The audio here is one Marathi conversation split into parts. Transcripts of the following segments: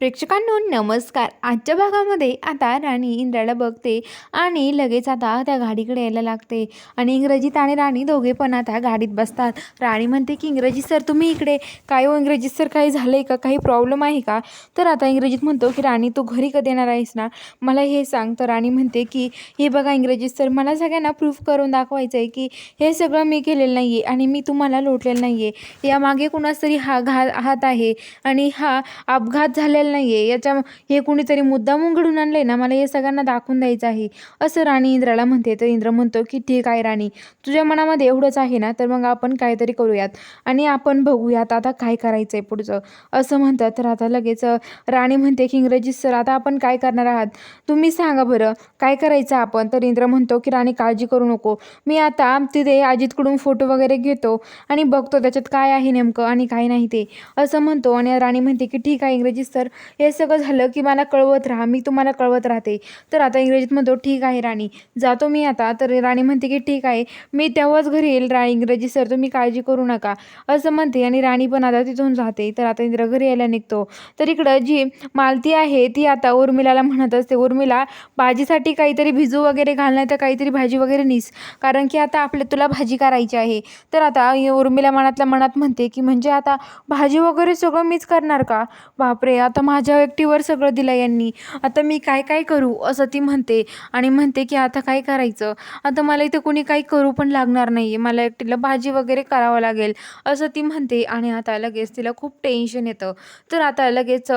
प्रेक्षकांनो नमस्कार. आजच्या भागामध्ये आता राणी इंद्राला बघते आणि लगेच आता त्या गाडीकडे यायला लागते. आणि इंग्रजीत आणि राणी दोघे पण आता गाडीत बसतात. राणी म्हणते की इंग्रजी सर तुम्ही इकडे? काय हो इंग्रजीत सर काही झालं आहे का? काही प्रॉब्लेम आहे का? तर आता इंग्रजीत म्हणतो की राणी तू घरी कधी येणार आहेस ना? मला हे सांग. तर राणी म्हणते की हे बघा इंग्रजीत सर मला सगळ्यांना प्रूफ करून दाखवायचं आहे की हे सगळं मी केलेलं नाही आहे आणि मी तुम्हाला लोटलेलं नाही आहे यामागे कुणाच तरी हा घा हात आहे आणि हा अपघात झालेला नाही आहे याच्या हे कुणीतरी मुद्दामून घडून आणलं आहे ना मला हे सगळ्यांना दाखवून द्यायचं आहे. असं राणी इंद्राला म्हणते. तर इंद्र म्हणतो की ठीक आहे राणी तुझ्या मनामध्ये एवढंच आहे ना तर मग आपण काहीतरी करूयात. आणि आपण बघूयात आता काय करायचं आहे पुढचं. असं म्हणतात. तर आता लगेच राणी म्हणते की इंग्रजी सर आता आपण काय करणार आहात? तुम्ही सांगा बरं काय करायचं आपण? तर इंद्र म्हणतो की राणी काळजी करू नको. मी आता तिथे अजितकडून फोटो वगैरे घेतो आणि बघतो त्याच्यात काय आहे नेमकं आणि काय नाही ते. असं म्हणतो. आणि राणी म्हणते की ठीक आहे इंग्रजी सर हे सगळं झालं की मला कळवत राहा मी तुम्हाला कळवत राहते. तर आता इंग्रजीत म्हणतो ठीक आहे राणी जातो मी आता. तर राणी म्हणते की ठीक आहे मी तेव्हाच घरी येईल रा इंग्रजी सर तुम्ही काळजी करू नका. असं म्हणते आणि राणी पण आता तिथून जाते. तर आता इंद्र घरी यायला निघतो. तर इकडं जी मालती आहे ती आता उर्मिलाला म्हणत असते उर्मिला भाजीसाठी काहीतरी भिजू वगैरे घालणार तर काहीतरी भाजी वगैरे नीस कारण की आता आपल्या तुला भाजी करायची आहे. तर आता उर्मिला मनातल्या मनात म्हणते की म्हणजे आता भाजी वगैरे सगळं मीच करणार का? बापरे आता माझ्या एकटीवर सगळं दिलं यांनी. आता मी काय काय करू? असं ती म्हणते. आणि म्हणते की आता काय करायचं? आता मला इथं कोणी काही करू पण लागणार नाही आहे मला एकटीला भाजी वगैरे करावं लागेल. असं ती म्हणते. आणि आता लगेच तिला खूप टेन्शन येतं. तर आता लगेच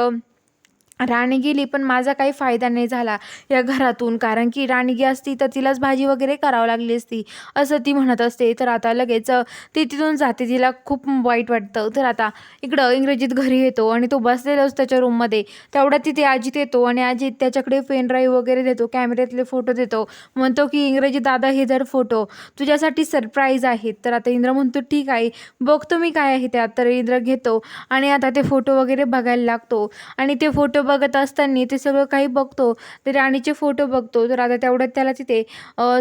राणी गेली पण माझा काही फायदा नाही झाला या घरातून. कारण की राणी गी असती तर तिलाच भाजी वगैरे करावं लागली असती. असं ती म्हणत असते. तर आता लगेच ती तिथून जाते. तिला खूप वाईट वाटतं. तर आता इकडं इंग्रजीत घरी येतो आणि तो बसलेला असतो त्याच्या रूममध्ये तेवढ्या तिथे अजित येतो आणि आजीत त्याच्याकडे पेन ड्राईव्ह वगैरे देतो कॅमेऱ्यातले फोटो देतो. म्हणतो की इंग्रजी दादा हे जर फोटो तुझ्यासाठी सरप्राईज आहेत तर आता इंद्र म्हणतो ठीक आहे. बघतो मी काय आहे त्यात. तर इंद्र घेतो आणि आता ते फोटो वगैरे बघायला लागतो. आणि ते फोटो बघत असताना ते सगळं काही बघतो ते राणीचे फोटो बघतो. तर आता तेवढ्यात त्याला तिथे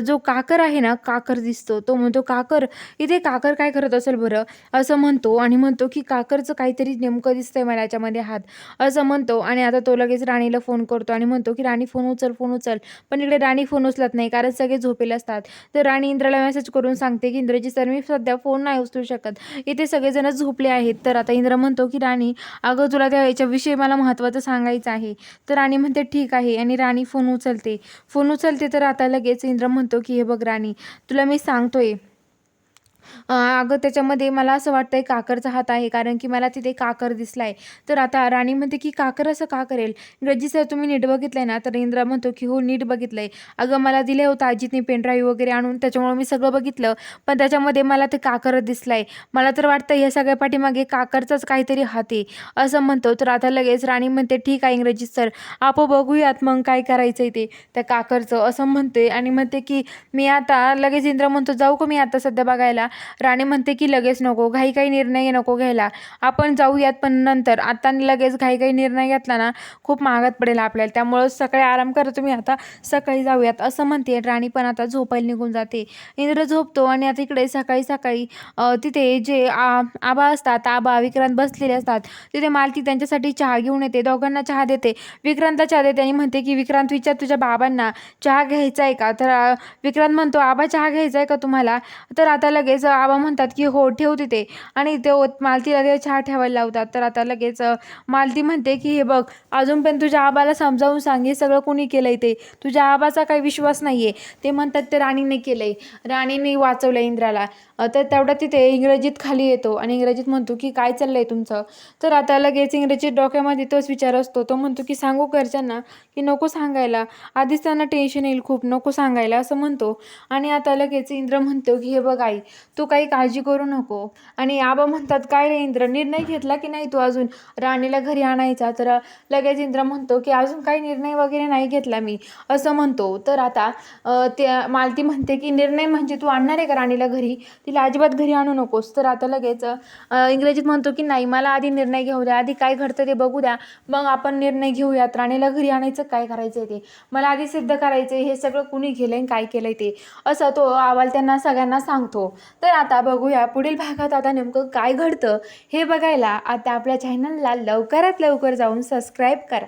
जो काकर आहे ना काकर दिसतो. तो म्हणतो काकर इथे काकर काय करत असेल बरं? असं म्हणतो आणि म्हणतो की काकरचं काहीतरी नेमकं दिसतंय मला याच्यामध्ये हात. असं म्हणतो आणि आता तो लगेच राणीला फोन करतो आणि म्हणतो की राणी फोन उचल फोन उचल. पण इकडे राणी फोन उचलत नाही कारण सगळे झोपेले असतात. तर राणी इंद्राला मेसेज करून सांगते की इंद्रजी सर मी सध्या फोन नाही उचलू शकत. इथे सगळेजण झोपले आहेत. तर आता इंद्र म्हणतो की राणी अगं तुला त्या याच्याविषयी मला महत्त्वाचं सांगायचं आहे. तर राणी म्हणते ठीक आहे. आणि राणी फोन उचलते. फोन उचलते तर आता लगेच इंद्र म्हणतो की हे बघ राणी तुला मी सांगतोय अगं त्याच्यामध्ये मला असं वाटतंय काकरचा हात आहे कारण की मला तिथे काकर दिसलाय. तर आता राणी म्हणते की काकर असं का करेल? इंग्रजी सर तुम्ही नीट बघितलंय ना? तर इंद्रा म्हणतो की हो नीट बघितलंय. अगं मला दिले होतं अजितने पेनड्राईव्ह वगैरे आणून त्याच्यामुळे मी सगळं बघितलं पण त्याच्यामध्ये मला ते काकरच दिसलाय. मला तर वाटतं या सगळ्या पाठीमागे काकरचाच काहीतरी हात आहे असं म्हणतो. तर आता लगेच राणी म्हणते ठीक आहे इंग्रजी सर आपो बघूयात मग काय करायचं आहे ते. त्या काकरचं असं म्हणते आणि म्हणते की मी आता लगेच इंद्र म्हणतो जाऊ का मी आता सध्या बघायला? राणी म्हणते की लगेच नको घाई काही निर्णय नको घ्यायला. आपण जाऊयात पण नंतर. आता लगेच घाई काही निर्णय घेतला ना खूप महागात पडेल आपल्याला. त्यामुळं सकाळी आराम करा तुम्ही आता सकाळी जाऊयात असं म्हणते. राणी पण आता झोपायला निघून जाते. इंद्र झोपतो आणि आता इकडे सकाळी सकाळी तिथे जे आ आबा असतात आबा विक्रांत बसलेले असतात तिथे मालती त्यांच्यासाठी चहा घेऊन येते दोघांना चहा देते. विक्रांतला चहा देते आणि म्हणते की विक्रांत विचार तुझ्या बाबांना चहा घ्यायचा आहे का? तर विक्रांत म्हणतो आबा चहा घ्यायचा आहे का तुम्हाला? तर आता लगेच आबा म्हणतात की हो ठेव तिथे. आणि ते मालतीला ते चहा ठेवायला लावतात. तर आता लगेच मालती म्हणते की हे बघ अजून पण तुझ्या आबाला समजावून सांग. हे सगळं कोणी आहे ते? तुझ्या आबाचा काही विश्वास नाही आहे ते म्हणतात ते राणीने केलं आहे राणीने वाचवलं इंद्राला. तर तेवढा तिथे इंग्रजीत खाली येतो आणि इंग्रजीत म्हणतो की काय चाललं आहे तुमचं? तर आता लगेच इंग्रजीत डोक्यामध्ये तोच विचार असतो. तो म्हणतो की सांगू घरच्यांना की नको सांगायला. आधीच त्यांना टेन्शन येईल खूप. नको सांगायला. असं म्हणतो. आणि आता लगेच इंद्र म्हणतो की हे बघ आई तू काही काळजी करू नको. आणि आबा म्हणतात काय रे इंद्र निर्णय घेतला की नाही तू अजून? राणीला घरी आणायचा. तर लगेच इंद्र म्हणतो की अजून काही निर्णय वगैरे नाही घेतला मी. असं म्हणतो. तर आता त्या मालती म्हणते की निर्णय म्हणजे तू आणणार आहे का राणीला घरी? तिला अजिबात घरी आणू नकोस. तर आता लगेच इंग्रजीत म्हणतो की नाही मला आधी निर्णय घेऊ द्या. आधी काय घडतं ते बघू द्या. मग आपण निर्णय घेऊयात. राणीला घरी आणायचं काय करायचं ते? मला आधी सिद्ध करायचं हे सगळं कुणी केलं आणि काय केलंय ते? असं तो अहवाल त्यांना सगळ्यांना सांगतो. तर तर आता बघूया पुढील भागात आता नेमकं काय घडतं हे बघायला आता आपल्या चॅनलला लवकरात लवकर जाऊन सबस्क्राईब करा.